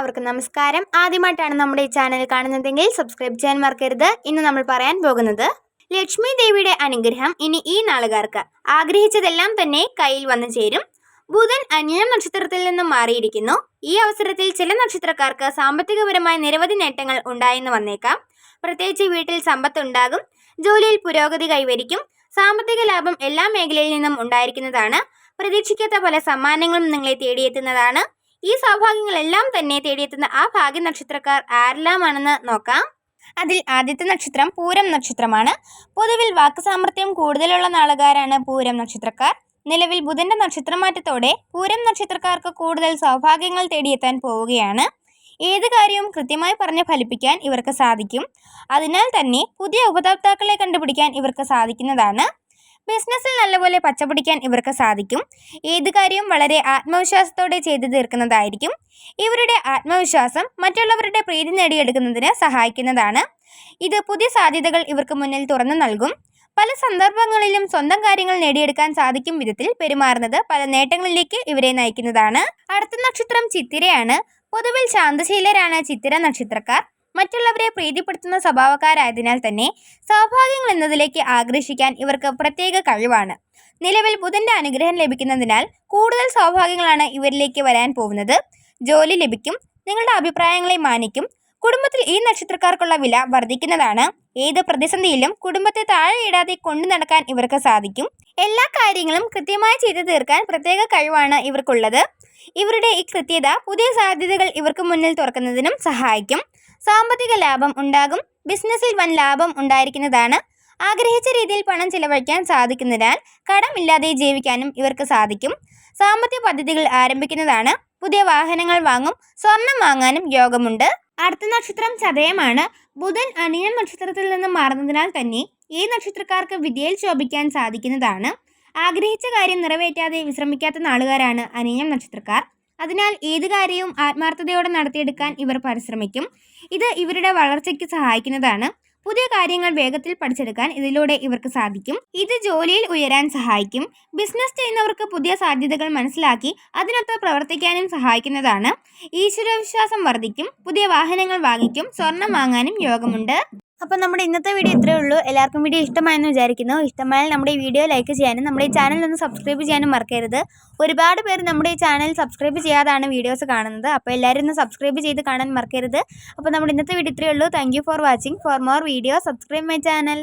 അവർക്ക് നമസ്കാരം. ആദ്യമായിട്ടാണ് നമ്മുടെ ഈ ചാനൽ കാണുന്നതെങ്കിൽ സബ്സ്ക്രൈബ് ചെയ്യാൻ മറക്കരുത്. ഇന്ന് നമ്മൾ പറയാൻ പോകുന്നത് ലക്ഷ്മി ദേവിയുടെ അനുഗ്രഹം ഇനി ഈ നാളുകാർക്ക്. ആഗ്രഹിച്ചതെല്ലാം തന്നെ കയ്യിൽ വന്നു ചേരും. ബുധൻ അന്യം നക്ഷത്രത്തിൽ നിന്നും മാറിയിരിക്കുന്നു. ഈ അവസരത്തിൽ ചില നക്ഷത്രക്കാർക്ക് സാമ്പത്തികപരമായ നിരവധി നേട്ടങ്ങൾ ഉണ്ടായെന്ന് വന്നേക്കാം. പ്രത്യേകിച്ച് വീട്ടിൽ സമ്പത്ത് ഉണ്ടാകും ജോലിയിൽ പുരോഗതി കൈവരിക്കും. സാമ്പത്തിക ലാഭം എല്ലാ മേഖലയിൽ നിന്നും ഉണ്ടായിരിക്കുന്നതാണ്. പ്രതീക്ഷിക്കാത്ത പല സമ്മാനങ്ങളും നിങ്ങളെ തേടിയെത്തുന്നതാണ്. ഈ സൗഭാഗ്യങ്ങളെല്ലാം തന്നെ തേടിയെത്തുന്ന ആ ഭാഗ്യ നക്ഷത്രക്കാർ ആരെല്ലാമാണെന്ന് നോക്കാം. അതിൽ ആദ്യത്തെ നക്ഷത്രം പൂരം നക്ഷത്രമാണ്. പൊതുവിൽ വാക്ക് സാമർഥ്യം കൂടുതലുള്ള നാളുകാരാണ് പൂരം നക്ഷത്രക്കാർ. നിലവിൽ ബുധന്റെ നക്ഷത്രമാറ്റത്തോടെ പൂരം നക്ഷത്രക്കാർക്ക് കൂടുതൽ സൗഭാഗ്യങ്ങൾ തേടിയെത്താൻ പോവുകയാണ്. ഏത് കാര്യവും കൃത്യമായി പറഞ്ഞ് ഫലിപ്പിക്കാൻ ഇവർക്ക് സാധിക്കും. അതിനാൽ തന്നെ പുതിയ ഉപഭോക്താക്കളെ കണ്ടുപിടിക്കാൻ ഇവർക്ക് സാധിക്കുന്നതാണ്. ബിസിനസ്സിൽ നല്ലപോലെ പച്ചപിടിക്കാൻ ഇവർക്ക് സാധിക്കും. ഏത് കാര്യവും വളരെ ആത്മവിശ്വാസത്തോടെ ചെയ്തു തീർക്കുന്നതായിരിക്കും. ഇവരുടെ ആത്മവിശ്വാസം മറ്റുള്ളവരുടെ പ്രീതി നേടിയെടുക്കുന്നതിന് സഹായിക്കുന്നതാണ്. ഇത് പുതിയ സാധ്യതകൾ ഇവർക്ക് മുന്നിൽ തുറന്നു നൽകും. പല സന്ദർഭങ്ങളിലും സ്വന്തം കാര്യങ്ങൾ നേടിയെടുക്കാൻ സാധിക്കും വിധത്തിൽ പെരുമാറുന്നത് പല നേട്ടങ്ങളിലേക്ക് ഇവരെ നയിക്കുന്നതാണ്. അടുത്ത നക്ഷത്രം ചിത്തിരയാണ്. പൊതുവിൽ ശാന്തശീലരാണ് ചിത്തിര നക്ഷത്രക്കാർ. മറ്റുള്ളവരെ പ്രീതിപ്പെടുത്തുന്ന സ്വഭാവക്കാരായതിനാൽ തന്നെ സൗഭാഗ്യങ്ങൾ എന്നതിലേക്ക് ആകർഷിക്കാൻ ഇവർക്ക് പ്രത്യേക കഴിവാണ്. നിലവിൽ ബുധന്റെ അനുഗ്രഹം ലഭിക്കുന്നതിനാൽ കൂടുതൽ സൗഭാഗ്യങ്ങളാണ് ഇവരിലേക്ക് വരാൻ പോകുന്നത്. ജോലി ലഭിക്കും നിങ്ങളുടെ അഭിപ്രായങ്ങളെ മാനിക്കും കുടുംബത്തിൽ ഈ നക്ഷത്രക്കാർക്കുള്ള വില വർദ്ധിക്കുന്നതാണ് ഏത് പ്രതിസന്ധിയിലും കുടുംബത്തെ താഴെയിടാതെ കൊണ്ടു നടക്കാൻ ഇവർക്ക് സാധിക്കും. എല്ലാ കാര്യങ്ങളും കൃത്യമായി ചെയ്തു തീർക്കാൻ പ്രത്യേക കഴിവാണ് ഇവർക്കുള്ളത്. ഇവരുടെ ഈ കൃത്യത പുതിയ സാധ്യതകൾ ഇവർക്ക് മുന്നിൽ തുറക്കുന്നതിനും സഹായിക്കും. സാമ്പത്തിക ലാഭം ഉണ്ടാകും ബിസിനസ്സിൽ വൻ ലാഭം ഉണ്ടായിരിക്കുന്നതാണ്. ആഗ്രഹിച്ച രീതിയിൽ പണം ചിലവഴിക്കാൻ സാധിക്കുന്നതിനാൽ കടമില്ലാതെ ജീവിക്കാനും ഇവർക്ക് സാധിക്കും. സാമ്പത്തിക പദ്ധതികൾ ആരംഭിക്കുന്നതാണ്. പുതിയ വാഹനങ്ങൾ വാങ്ങും സ്വർണം വാങ്ങാനും യോഗമുണ്ട്. അടുത്ത നക്ഷത്രം ചതയമാണ്. ബുധൻ അനിയൻ നക്ഷത്രത്തിൽ നിന്ന് മാറുന്നതിനാൽ തന്നെ ഈ നക്ഷത്രക്കാർക്ക് വിദ്യയിൽ ശോഭിക്കാൻ സാധിക്കുന്നതാണ്. ആഗ്രഹിച്ച കാര്യം നിറവേറ്റാതെ വിശ്രമിക്കാത്ത നാളുകാരാണ് അനിയം നക്ഷത്രക്കാർ. അതിനാൽ ഏത് കാര്യവും ആത്മാർത്ഥതയോടെ നടത്തിയെടുക്കാൻ ഇവർ പരിശ്രമിക്കും. ഇത് ഇവരുടെ വളർച്ചയ്ക്ക് സഹായിക്കുന്നതാണ്. പുതിയ കാര്യങ്ങൾ വേഗത്തിൽ പഠിച്ചെടുക്കാൻ ഇതിലൂടെ ഇവർക്ക് സാധിക്കും. ഇത് ജോലിയിൽ ഉയരാൻ സഹായിക്കും. ബിസിനസ് ചെയ്യുന്നവർക്ക് പുതിയ സാധ്യതകൾ മനസ്സിലാക്കി അതിനൊത്ത് പ്രവർത്തിക്കാനും സഹായിക്കുന്നതാണ്. ഈശ്വരവിശ്വാസം വർദ്ധിക്കും. പുതിയ വാഹനങ്ങൾ വാങ്ങിക്കും. സ്വർണം വാങ്ങാനും യോഗമുണ്ട്. അപ്പോൾ നമ്മുടെ ഇന്നത്തെ വീഡിയോ ഇത്രയേ ഉള്ളൂ. എല്ലാവർക്കും വീഡിയോ ഇഷ്ടമായെന്ന് വിചാരിക്കുന്നു. ഇഷ്ടമായാൽ നമ്മുടെ ഈ വീഡിയോ ലൈക്ക് ചെയ്യാനും നമ്മുടെ ഈ ചാനൽ ഒന്ന് സബ്സ്ക്രൈബ് ചെയ്യാനും മറക്കരുത്. ഒരുപാട് പേര് നമ്മുടെ ഈ ചാനൽ സബ്സ്ക്രൈബ് ചെയ്യാതാണ് വീഡിയോസ് കാണുന്നത്. അപ്പോൾ എല്ലാവരും ഒന്ന് സബ്സ്ക്രൈബ് ചെയ്ത് കാണാൻ മറക്കരുത്. അപ്പോൾ നമ്മുടെ ഇന്നത്തെ വീഡിയോ ഇത്രയേ ഉള്ളൂ. Thank for watching for more video subscribe my channel